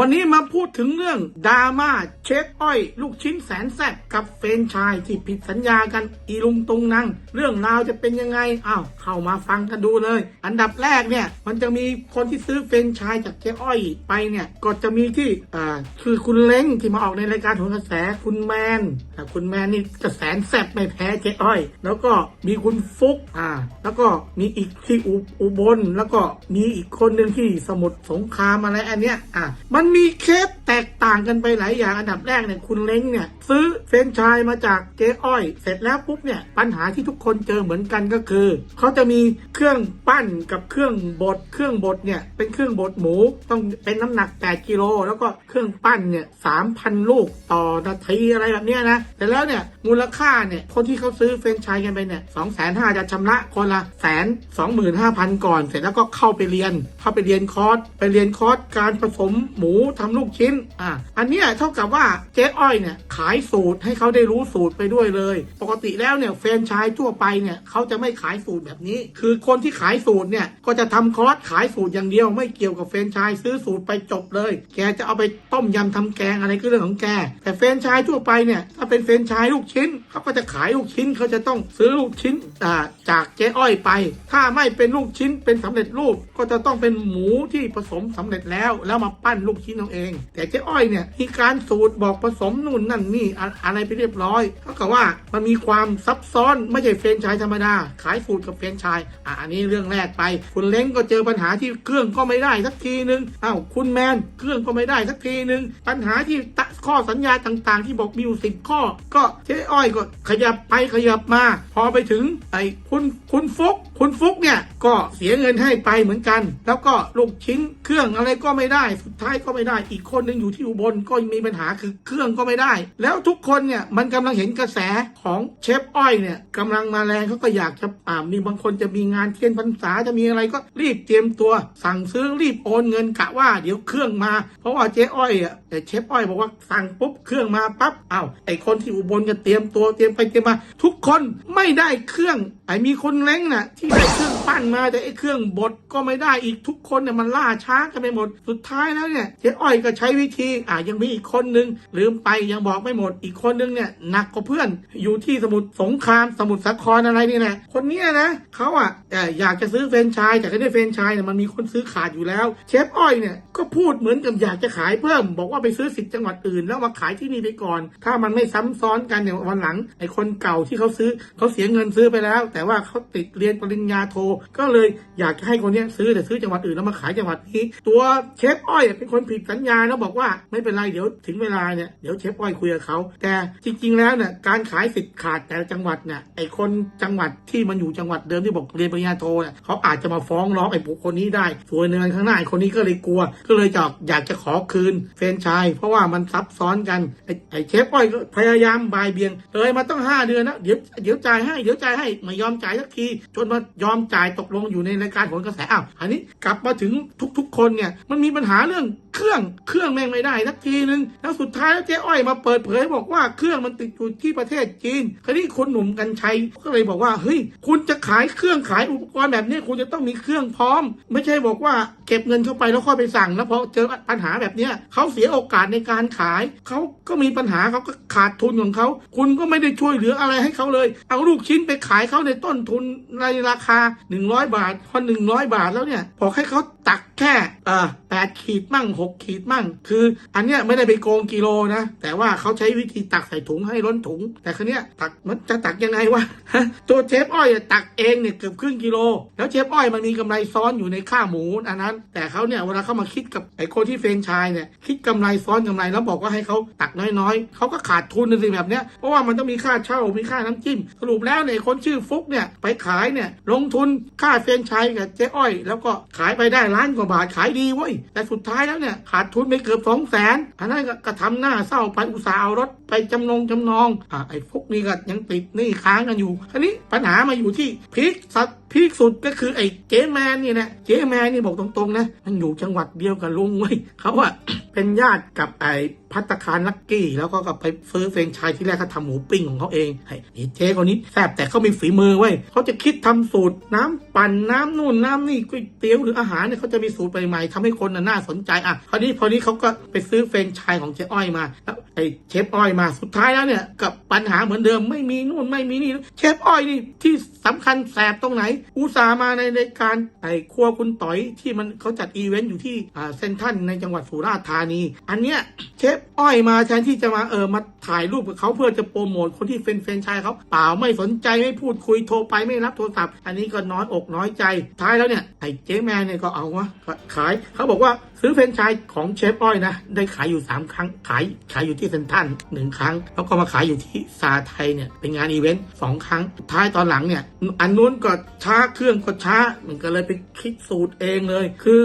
วันนี้มาพูดถึงเรื่องดราม่าเชฟอ้อย ลูกชิ้นแสนแซ่บกับเฟนชายที่ผิดสัญญากันอีลุงตุงนัง เรื่องราวจะเป็นยังไงอ้าวเข้ามาฟังกันดูเลย อันดับแรกเนี่ย มันจะมีคนที่ซื้อเฟนชายจากเจ๊อ้อยไปเนี่ย ก็จะมีที่อ่าคือคุณเล้งที่มาออกในรายการโหนกระแสคุณแมนอ่คุณแมนนี่กระแสนแซ่บไม่แพ้เจ๊อ้อย แล้วก็มีคุณฟุกอ่า แล้วก็มีอีกที่อุอุบลแล้วก็มีอีกคนหนึ่งที่สมุทรสงครามอะไรอันเนี้ยอะมันมีเคสแตกต่างกันไปหลายอย่างอันดับแรกเนี่ยคุณเล้งเนี่ยซื้อเฟรนชายมาจากเจ๊อ้อย เสร็จแล้วปุ๊บเนี่ยปัญหาที่ทุกคนเจอเหมือนกันก็คือเขาจะมีเครื่องปั้นกับเครื่องบดเครื่องบดเนี่ยเป็นเครื่องบดหมูต้องเป็นน้ำหนัก 8 กิโลแล้วก็เครื่องปั้นเนี่ยสามพันลูกต่อนาทีอะไรแบบเนี้ยนะแต่แล้วเนี่ย มูลค่าเนี่ย คนที่เขาซื้อเฟรนไชายกันไปเนี่ยสองแสนห้าจะชำระคนละแสนสองหมื่นห้าพันก่อน เสร็จแล้วก็เข้าไปเรียน เข้าไปเรียนคอร์ส ไปเรียนคอร์สการผสมหมูทำลูกชิ้น อะ อันนี้เท่ากับว่าเจ๊อ้อยเนี่ยขายสูตรให้เขาได้รู้สูตรไปด้วยเลย ปกติแล้วเนี่ยแฟรนไชายทั่วไปเนี่ยเขาจะไม่ขายสูตรแบบนี้ คือคนที่ขายสูตรเนี่ยก็จะทำคอร์สขายสูตรอย่างเดียว ไม่เกี่ยวกับแฟรนไชายซื้อสูตรไปจบเลย แกจะเอาไปต้มยำทำแกงอะไรก็เรื่องของแก แต่แฟรนไชายทั่วไปเนี่ยถ้าเป็นแฟรนไชายลูกชิ้นเขาก็จะขายลูกชิ้นเขาจะต้องซื้อลูกชิ้นาจากเจ๊อ้อยไป ถ้าไม่เป็นลูกชิ้นเป็นสำเร็จรูปก็จะต้องเป็นหมูที่ผสมสำเร็จแล้ว แล้วมาปั้นลูกชิ้นเอาเอง แต่เจ๊อ้อยเนี่ยมีการสูตรบอกผสมนู่นนั่นนี่อะไรไปเรียบร้อยเท่ากับว่ามันมีความซับซ้อนไม่ใช่เฟรนชายธรรมดา ขายสูตรกับเฟรนชายอะอันนี้เรื่องแรกไป คุณเล้งก็เจอปัญหาที่เครื่องก็ไม่ได้สักทีนึงอ้าวคุณแมนเครื่องก็ไม่ได้สักทีนึงปัญหาที่ข้อสัญญาต่างๆ ที่บอกมีอยู่สิบข้อ ก็เจ๊อ้อยก็ขยับไปขยับมา พอไปถึงไอ้คุณคุณฟุก คุณฟุกเนี่ยก็เสียเงินให้ไปเหมือนกัน แล้วก็ลูกชิ้นเครื่องอะไรก็ไม่ได้ สุดท้ายก็ไม่ได้ อีกคนหนึ่งอยู่ที่อุบลก็มีปัญหาคือเครื่องก็ไม่ได้ แล้วทุกคนเนี่ยมันกำลังเห็นกระแสของเชฟอ้อยเนี่ยกำลังมาแรงเขาก็อยากจะอ่ามีบางคนจะมีงานเทียนพรรษาจะมีอะไรก็รีบเตรียมตัว สั่งซื้อรีบโอนเงินกะว่าเดี๋ยวเครื่องมา เพราะว่าเจ๊อ้อยอะแต่เชฟอ้อยบอกว่าสั่งปุ๊บเครื่องมาปั๊บอ้าวไอคนที่อุบลก็เตรียมตัวเตรียมไปเตรียมมา ทุกคนไม่ได้เครื่องไอ้มีคนเล้งน่ะที่ได้เครื่องปั้นมาแต่ไอ้เครื่องบดก็ไม่ได้อีกทุกคนเนี่ยมันล่าช้ากันไปหมด สุดท้ายแล้วเนี่ยเจ๊อ้อยก็ใช้วิธีอ่ายังมีอีกคนนึงลืมไปยังบอกไม่หมดอีกคนนึงเนี่ยหนักกว่าเพื่อนอยู่ที่สมุทรสงครามสมุทรสาครอะไรนี่แหละคนเนี้ยนะเขาอะเอ่ออยากจะซื้อเฟรนไชายแต่ก็ได้เฟรนไชายเนี่ยมันมีคนซื้อขาดอยู่แล้ว เชฟอ้อยเนี่ยก็พูดเหมือนกับอยากจะขายเพิ่ม บอกว่าไปซื้อสิทธิ์จังหวัดอื่น แล้วมาขายที่นี่ไปก่อน ถ้ามันไม่ซ้ำซ้อนกันเนี่ยวันหลังไอ้คนเก่าที่เขาซื้อเขาเสียเงินซื้อไปแล้ว แต่ว่าเขาติดเรียนปริญญาโท ก็เลยอยากจะให้คนนี้ซื้อแต่ซื้อจังหวัดอื่นแล้วมาขายจังหวัดนี้ ตัวเชฟอ้อยเป็นคนผิดสัญญาแล้วบอกว่าไม่เป็นไรเดี๋ยวถึงเวลาเนี่ยเดี๋ยวเชฟอ้อยคุยกับเขาแต่จริง ๆ แล้วเนี่ยการขายสิทธิ์ขาดแต่จังหวัดเนี่ยไอ้คนจังหวัดที่มันอยู่จังหวัดเดิมที่บอกเรียนปริญญาโทเนี่ยเขาอาจจะมาฟ้องร้องไอ้บุคคลนี้ได้ส่วนในวันข้างหน้าไอ้คนนี้ก็เลยกลัว ก็เลยจะอยากจะขอคืนเฟรนชายเพราะว่ามันซับซ้อนกันไอ้ไอเชฟอ้อยก็พยายามบายเบียงเลยมาต้องห้าเดือนนะเดี๋ยวเดี๋ยวจ่ายให้เดี๋ยวจ่ายให้ไม่ยอมจ่ายสักทีจนมายอมจ่ายตกลงอยู่ในรายการผลกระแสอ้าวอันนี้กลับมาถึงทุกๆ คนเนี่ยมันมีปัญหาเรื่องเครื่องเครื่องแม่งไม่ได้สักทีนึงแล้วสุดท้ายแล้วเจ๊อ้อยมาเปิดเผยบอกว่าเครื่องมันติดอยู่ที่ประเทศจีนคราวนี้คนหนุ่มกัญชัยก็เลยบอกว่าเฮ้ยคุณจะขายเครื่องขายอุปกรณ์แบบนี้คุณจะต้องมีเครื่องพร้อม ไม่ใช่บอกว่าเก็บเงินเข้าไปแล้วค่อยไปสั่งแล้วพอเจอปัญหาแบบนี้เขาเสียโอกาสในการขายเขาก็มีปัญหาเขาก็ขาดทุนของเขาคุณก็ไม่ได้ช่วยเหลืออะไรให้เขาเลย เอาลูกชิ้นไปขายเขาในต้นทุนในราคา 100 บาทพอ100 บาทแล้วเนี่ยพอให้เขาตักแค่ 8 ขีดมั่ง 6 ขีดมั่ง คือ อันเนี้ยไม่ได้ไปโกงกิโลนะ แต่ว่าเขาใช้วิธีตักใส่ถุงให้ล้นถุง แต่ครั้งเนี้ยตักมันจะตักยังไงวะตัวเชฟอ้อยตักเองเนี่ยเกือบครึ่งกิโล แล้วเชฟอ้อยมันมีกำไรซ้อนอยู่ในค่าหมูอันนั้น แต่เขาเนี่ยเวลาเขามาคิดกับไอ้คนที่เฟรนชายเนี่ยคิดกำไรซ้อนกำไรแล้วบอกว่าให้เขาตักน้อยๆเขาก็ขาดทุนในสิ่งแบบเนี้ยเพราะว่ามันต้องมีค่าเช่ามีค่าน้ำจิ้ม สรุปแล้วในคนชื่อฟุกเนี่ยไปขายเนี่ยลงทุนค่าเฟรนชายกับเจ๊อ้อย แล้วก็ขายไปได้ล้านกว่าบาทขายดีเว้ยแต่สุดท้ายแล้วเนี่ยขาดทุนไปเกือบสองแสนอันนั้นก็ก็ทำหน้าเศร้าไปอุตส่าห์เอารถไปจำนงจำนองอ่าไอ้ฟุกนี่ก็ยังติดหนี้ค้างกันอยู่ทีนี้ปัญหามาอยู่ที่พลิกสพีคสุดก็คือไอ้เจ๊แมนนี่นะเจ๊แมนนี่บอกตรงๆนะ มันอยู่จังหวัดเดียวกับลุงเว้ยเขาอะเป็นญาติกับไอ้พัตตาคารลักกี้ แล้วก็กลับไปซื้อเฟรนชายที่แรกเขาทำหมูปิ้งของเขาเองไอ้เจ๊คนนี้แซ่บแต่เขามีฝีมือเว้ยเขาจะคิดทำสูตรน้ำปั่นน้ำนู่นน้ำนี่ก๋วยเตี๋ยวหรืออาหารเนี่ยเขาจะมีสูตรใหม่ๆทำให้คนน่าสนใจอะคราวนี้พอนี้เขาก็ไปซื้อเฟรนชายของเจ๊อ้อยมาแล้วไอ้เชฟอ้อยมาสุดท้ายแล้วเนี่ยกับปัญหาเหมือนเดิมไม่มีนู่นไม่มีนี่เชฟอ้อยนี่ที่สำคัญแสบตรงไหนอุตส่าห์มาในรายการไอ้ครัวคุณต่อยที่มันเขาจัดอีเวนต์อยู่ที่เซนทันในจังหวัดสุราษฎร์ธานี อันเนี้ยเชฟอ้อยมาแทนที่จะมาเออมาถ่ายรูปกับเขาเพื่อจะโปรโมทคนที่เป็นแฟนชายเขาเปล่าไม่สนใจไม่พูดคุยโทรไปไม่รับโทรศัพท์ อันนี้ก็น้อยอกน้อยใจ ท้ายแล้วเนี่ยไอ้เจ๊แมนเนี่ยก็เอาวะก็ขายเขาบอกว่าซื้อแฟรนไชายของเชฟอ้อยนะ ได้ขายอยู่ 3 ครั้งขายขายอยู่ที่เซนทันหนึ่งครั้ง แล้วก็มาขายอยู่ที่ซาไทยเนี่ยเป็นงานอีเวนต์สองครั้งท้ายตอนหลังเนี่ยอันนู้นก็ชาเครื่องก็ช้ามันก็เลยไปคิดสูตรเองเลย คือ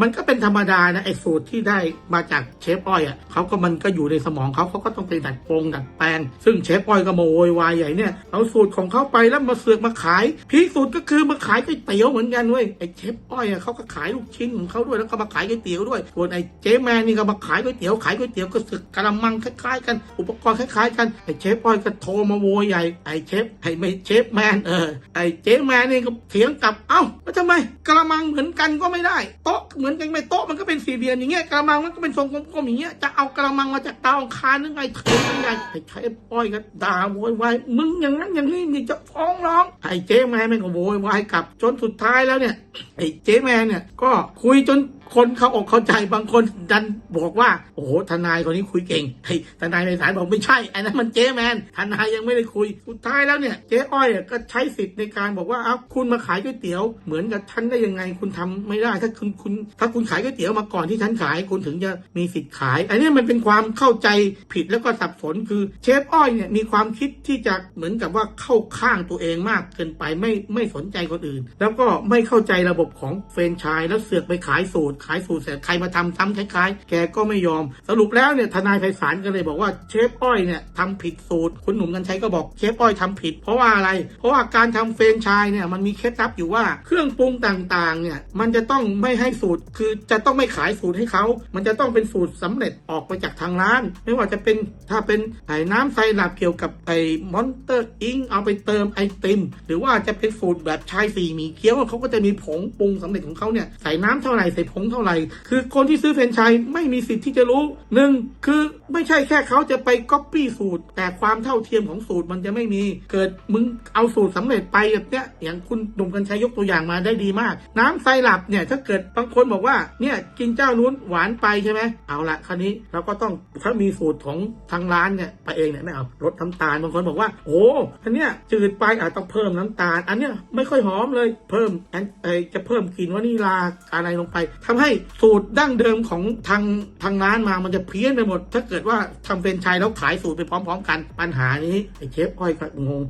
มันก็เป็นธรรมดานะไอ้สูตรที่ได้มาจากเชฟอ้อยอะเขาก็มันก็อยู่ในสมองเขาเขาก็ต้องไปดัดแปลงดัดแปลง ซึ่งเชฟอ้อยก็มาโวยวายใหญ่เนี่ยเอาสูตรของเขาไปแล้วมาเสือกมาขายพีคสุดก็คือมาขายก๋วยเตี๋ยวเหมือนกันเว้ยไอ้เชฟอ้อยอะเขาก็ขายลูกชิ้นของเขาด้วยแล้วก็มาขายก๋วยเตี๋ยวด้วยส่วนไอ้เจ๊แมนนี่ก็มาขายก๋วยเตี๋ยวขายก๋วยเตี๋ยวก็สึกกระมังคล้ายๆ กัน อุปกรณ์คล้ายๆ กันไอ้เชฟอ้อยก็โทรมาโวยใหญ่ไอ้เชฟไอ้ไม่เชฟแมนเออไอ้เจ๊แมนนี่ก็เถียงกลับ เอ้าแล้วทำไมกระมังเหมือนกันก็ไม่ได้ โต๊ะเหมือนกันไม่โต๊ะมันก็เป็นสี่เหลี่ยมอย่างเงี้ยกระมังมันก็เป็นทรงกลมๆอย่างเงี้ยจะเอากระมังมาจากเตาคานหรือไงเถียงกันใหญ่ไอ้เชฟอ้อยก็ด่าโวยวายมึงอย่างนั้นอย่างนี้นี่จะฟ้องร้องไอ้เจ๊แมนมันก็โวยวายกลับจนสุดท้ายแล้วเนี่ยไอ้เจ๊แมนเนี่ยก็คุยจน คนเขาอกเข้าใจบางคนดันบอกว่า โอ้โหทนายคนนี้คุยเก่งเฮ้ทนายในสายบอกไม่ใช่อันนั้นมันเจ๊แมนทนายยังไม่ได้คุยสุดท้ายแล้วเนี่ยเจ๊อ้อยก็ใช้สิทธิ์ในการบอกว่าเอ้าคุณมาขายก๋วยเตี๋ยวเหมือนกับฉันได้ยังไงคุณทำไม่ได้ถ้าคุณคุณถ้าคุณขายก๋วยเตี๋ยวมาก่อนที่ฉันขายคุณถึงจะมีสิทธิ์ขาย อันนี้มันเป็นความเข้าใจผิดแล้วก็สับสนคือเชฟอ้อยเนี่ยมีความคิดที่จะเหมือนกับว่าเข้าข้างตัวเองมากเกินไปไม่ไม่สนใจคนอื่น แล้วก็ไม่เข้าใจระบบของเฟรนไชส์แล้วเสือกไปขายสูตรขายสูตรเสร็จใครมาทำซ้ำคล้ายๆ แกก็ไม่ยอม สรุปแล้วเนี่ยทนายไพศาลก็เลยบอกว่าเชฟอ้อยเนี่ยทำผิดสูตร คุณหนุ่มกันชัยก็บอกเชฟอ้อยทำผิด เพราะว่าอะไร เพราะว่าการทำเฟรนไชส์เนี่ยมันมีเคล็ดลับอยู่ว่าเครื่องปรุงต่างๆเนี่ยมันจะต้องไม่ให้สูตร คือจะต้องไม่ขายสูตรให้เขา มันจะต้องเป็นสูตรสำเร็จออกมาจากทางร้าน ไม่ว่าจะเป็นถ้าเป็นไอ้น้ำไซรัปเกี่ยวกับไอ้มอนเตอร์อิงเอาไปเติมไอติม หรือว่าจะเป็นสูตรแบบชายสี่มีเคี้ยวเขาก็จะมีผงปรุงสำเร็จของเขาเนี่ยใส่น้ำเท่าไหร่ใส่ผงเท่าไหร่ คือคนที่ซื้อเฟรนไชส์ไม่มีสิทธิ์ที่จะรู้หนึ่งคือไม่ใช่แค่เขาจะไปก๊อปปี้สูตร แต่ความเท่าเทียมของสูตรมันจะไม่มี เกิดมึงเอาสูตรสำเร็จไปแบบเนี้ยอย่างคุณหนุ่มกันชัยยกตัวอย่างมาได้ดีมาก น้ำไซรัปเนี่ยถ้าเกิดบางคนบอกว่าเนี่ยกินเจ้านู้นหวานไปใช่ไหมเอาละคราวนี้เราก็ต้องถ้ามีสูตรของทางร้านเนี่ยไปเองเนี่ยไม่เอาลดน้ำตาลบางคนบอกว่า โอ้อันเนี้ยจืดไปอาจต้องเพิ่มน้ำตาล อันเนี้ยไม่ค่อยหอมเลยเพิ่มอันเอจะเพิ่มกลิ่นวานิลาอะไรลงไปทำให้สูตรดั้งเดิมของทางทางร้านมามันจะเพี้ยนไปหมด ถ้าเกิดว่าทำเป็นชายแล้วขายสูตรไปพร้อม ๆ กันปัญหานี้ไอ้เชฟอ้อยก็งง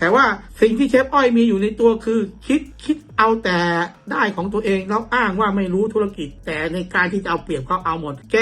แต่ว่าสิ่งที่เชฟอ้อยมีอยู่ในตัวคือ คิดคิดเอาแต่ได้ของตัวเองแล้วอ้างว่าไม่รู้ธุรกิจ แต่ในการที่จะเอาเปรียบเขาเอาหมด แก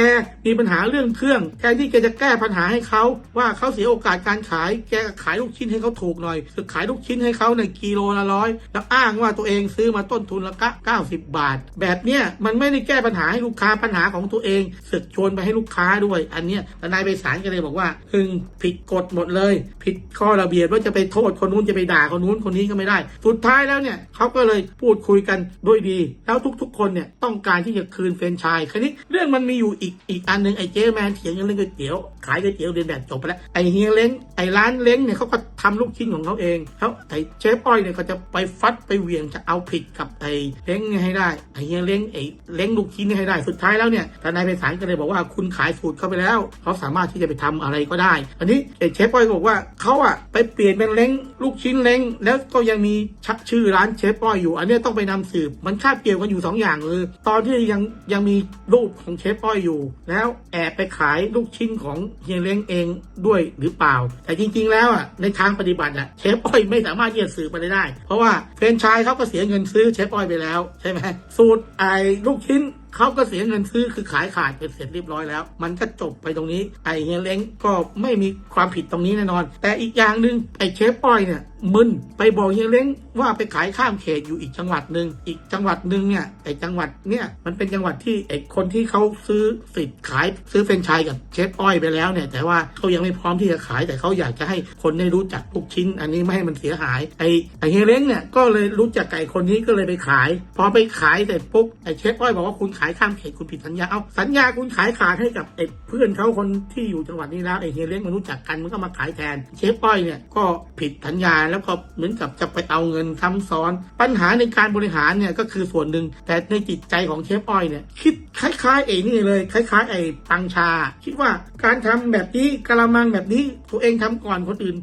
มีปัญหาเรื่องเครื่องแทนที่แกจะแก้ปัญหาให้เขาว่าเขาเสียโอกาสการขาย แกขายลูกชิ้นให้เขาถูกหน่อยคือขายลูกชิ้นให้เขาในกิโลละร้อยแล้วอ้างว่าตัวเองซื้อมาต้นทุนละก้าสิบบาท แบบเนี้ยมันไม่ได้แก้ปัญหาให้ลูกค้าปัญหาของตัวเองสึกชวนไปให้ลูกค้าด้วย อันเนี้ยนายไปศาลก็เลยบอกว่าพึงผิดกฎหมดเลย ผิดข้อระเบียบว่าจะไปโทษคนนู้นจะไปด่าคนนู้นคนนี้ก็ไม่ได้ สุดท้ายแล้วเนี่ยเขาก็เลยพูดคุยกันด้วยดี แล้วทุกๆ คนเนี่ยต้องการที่จะคืนแฟรนชส์คราวนี้เรื่องมันมีอยู่อีกอีกอันหนึ่งไอ้เจ๊แมนเถียงกันเรื่องก๋วยเตี๋ยวขายก๋วยเตี๋ยวเรียนแบบจบไปแล้วไอ้เฮียเล้งไอ้ร้านเล้งเนี่ยเขาก็ทำลูกชิ้นของเขาเองเขาไอ้เชฟอ้อยเนี่ยก็จะไปฟัดไปเหวี่ยงจะเอาผิดกับไอ้เล้งให้ได้ไอ้เฮียเล้งไอ้เล้งลูกชิ้นให้ได้สุดท้ายแล้วเนี่ยทนายไพศาลก็เลยบอกว่าคุณขายสูตรเข้าไปแล้วเขาสามารถที่จะไปทำอะไรก็ได้ อันนี้เชฟอ้อยบอกว่าเขาอะไปเปลี่ยนเป็นเล้งลูกชิ้นเล้งแล้วก็ยังมีชักชื่อร้านเชฟอ้อยอยู่ อันนี้ต้องไปนำสืบมันคาบเกี่ยวกันอยู่สองอย่างเลยตอนที่ยังยังมีรูปของเชฟอ้อยอยู่ แล้วแอบไปขายลูกชิ้นของเฮียเล้งเองด้วยหรือเปล่า แต่จริง ๆ แล้วอะในทางปฏิบัติอะเชฟอ้อยไม่สามารถที่จะสืบไปได้ เพราะว่าเฟรนไชายเขาก็เสียเงินซื้อเชฟอ้อยไปแล้วใช่ไหมสูตรไอ้ลูกชิ้น เขาก็เสียเงินซื้อคือขายขาดไปเสร็จเรียบร้อยแล้ว มันก็จบไปตรงนี้ ไอเฮียเล้งก็ไม่มีความผิดตรงนี้แน่นอน แต่อีกอย่างหนึ่งไอเชฟอ้อยเนี่ยมึนไปบอกเฮียเล้งว่าไปขายข้ามเขตอยู่อีกจังหวัดหนึ่งอีกจังหวัดหนึ่งเนี่ยไอจังหวัดเนี่ยมันเป็นจังหวัดที่ไอคนที่เขาซื้อสิทธิ์ขายซื้อเฟรนไชส์กับเชฟอ้อยไปแล้วเนี่ยแต่ว่าเขายังไม่พร้อมที่จะขายแต่เขาอยากจะให้คนได้รู้จักทุกชิ้น อันนี้ไม่ให้มันเสียหายไอไอเฮียเล้งเนี่ยก็เลยรู้จักไก่คนนี้ก็เลยไปขาย พอไปขายเสร็จปุ๊บไอเชฟอ้อยบอกว่าคุณขายข้ามเขตคุณผิดสัญญา เอาสัญญาคุณขายขาดให้กับไอ้เพื่อนเขาคนที่อยู่จังหวัดนี้แล้วไอ้เฮียเล้งมันรู้จักกันมันก็มาขายแทน เชฟป้อยเนี่ยก็ผิดสัญญาแล้วก็เหมือนกับจะไปเอาเงินซ้ำซ้อน ปัญหาในการบริหารเนี่ยก็คือส่วนหนึ่งแต่ในจิตใจของเชฟป้อยเนี่ยคิด คล้ายๆไอ้นี่เลย คล้ายๆไอ้ตังชา คิดว่าการทำแบบนี้กระมังแบบนี้ตัวเองทำก่อนคนอื่น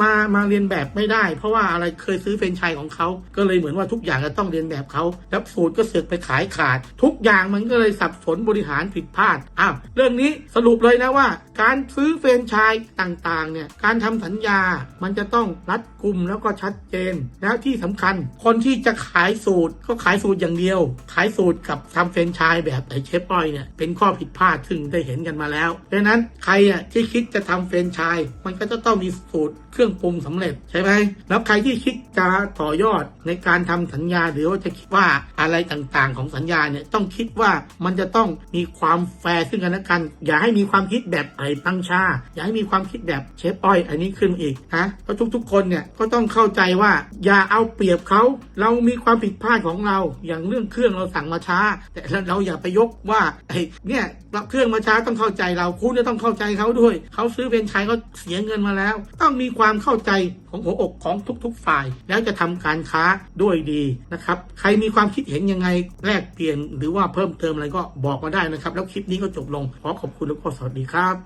มามาเรียนแบบไม่ได้ เพราะว่าอะไรเคยซื้อเฟรนชส์ของเขา ก็เลยเหมือนว่าทุกอย่างจะต้องเรียนแบบเขาแล้วสูตรก็เสือกไปขายขาด ทุกอย่างมันก็เลยสับสนบริหารผิดพลาดอ้าวเรื่องนี้สรุปเลยนะว่า การซื้อเฟรนชส์ต่างๆเนี่ยการทำสัญญามันจะต้องรัดกุมแล้วก็ชัดเจน แล้วที่สำคัญ คนที่จะขายสูตรก็ขายสูตรอย่างเดียว ขายสูตรกับทำเฟรนชส์แบบไอเชฟอ้อยเนี่ยเป็นข้อผิดพลาดซึ่งได้เห็นกันมาแล้วเพราะนั้นใครอะที่คิดจะทำเฟรนไชส์มันก็จะต้องมีสูตรเครื่องปรุงสำเร็จใช่ไหมแล้วใครที่คิดจะต่อยอดในการทำสัญญาหรือว่าจะคิดว่าอะไรต่างๆ ของสัญญาเนี่ยต้องคิดว่ามันจะต้องมีความแฟร์ซึ่งกันและกัน อย่าให้มีความคิดแบบไอ้ตั้งชา อย่าให้มีความคิดแบบเชฟอ้อย อันนี้ขึ้นอีกนะเพราะทุกๆ คนเนี่ยก็ต้องเข้าใจว่าอย่าเอาเปรียบเขาเรามีความผิดพลาดของเราอย่างเรื่องเครื่องเราสั่งมาช้า แต่เราอย่าไปยกว่าไอ้เนี่ยรับเครื่องมาช้าต้องเข้าใจเราคุณจะต้องเข้าใจเขาด้วย เขาซื้อเป็นใช้เขาเสียเงินมาแล้ว ต้องมีความเข้าใจของหัวอกของทุกๆฝ่าย แล้วจะทำการค้าด้วยดีนะครับ ใครมีความคิดเห็นยังไงแลกเปลี่ยนหรือว่าเพิ่มเติมอะไรก็บอกมาได้นะครับ แล้วคลิปนี้ก็จบลงขอขอบคุณแล้วก็สวัสดีครับ